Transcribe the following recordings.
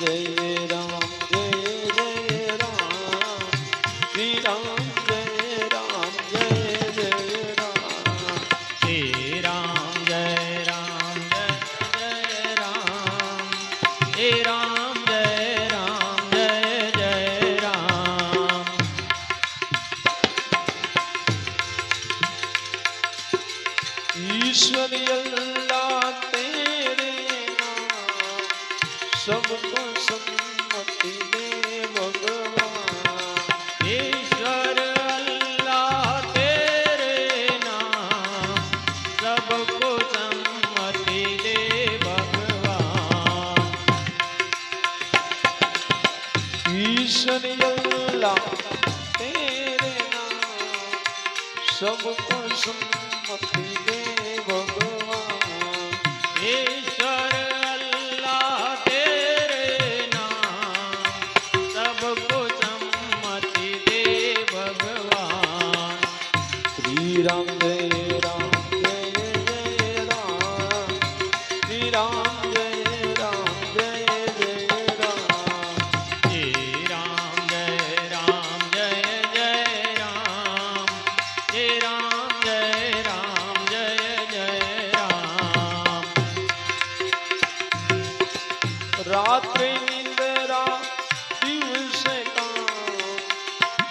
Jai ईश्वरियल्ला तेरे नाम सबको सम्मति दे सबको सम्मति दे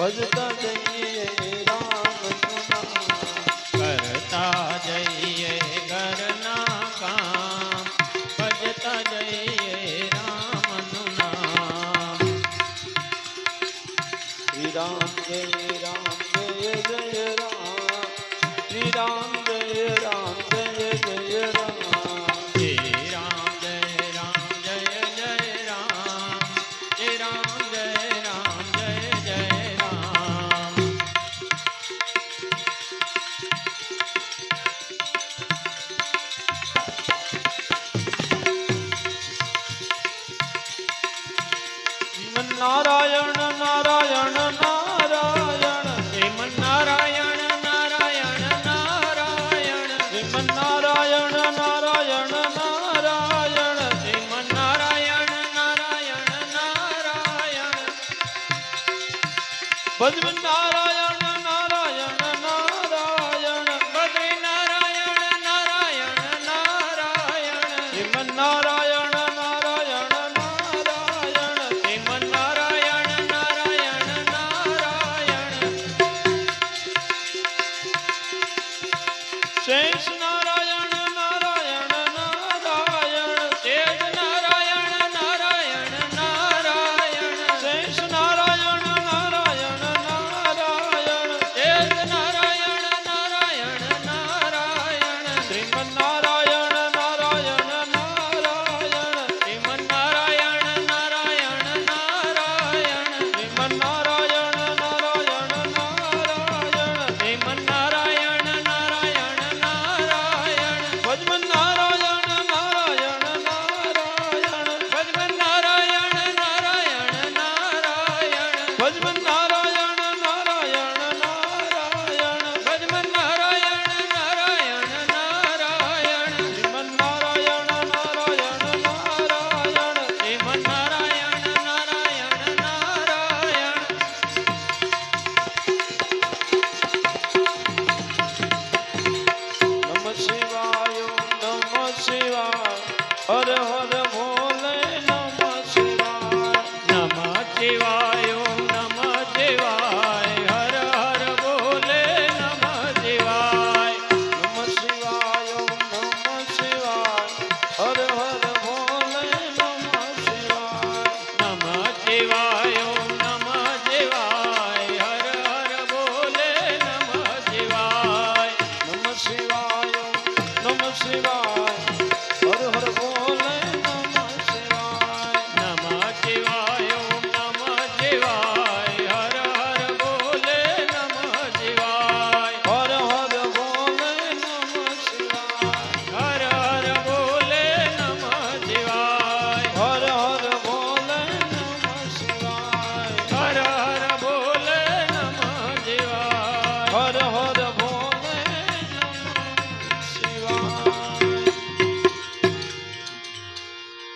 ભજતા જઈએ રામ કરતા જઈએ ઘરના કામ, ભજતા જઈએ રામનું નામ. શ્રી રામ જય રામ જય જય રામ. શ્રી રામ નારાયણ નારાયણ નારાયણ. શ્રીમ નારાયણ નારાયણ નારાયણ. શ્રીમ નારાયણ નારાયણ નારાયણ. શ્રીમ નારાયણ નારાયણ નારાયણ. ભજવ નારાયણ નારાયણ નારાયણ. નારાયણ નારાયણ શ્રીમ નારાયણ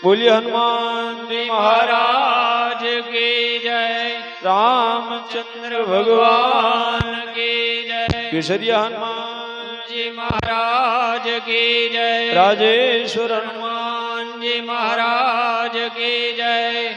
बोलिए हनुमान जी महाराज के जय। रामचंद्र भगवान के जय। केसरिया हनुमान जी महाराज के जय। राजेश्वर हनुमान जी महाराज के जय।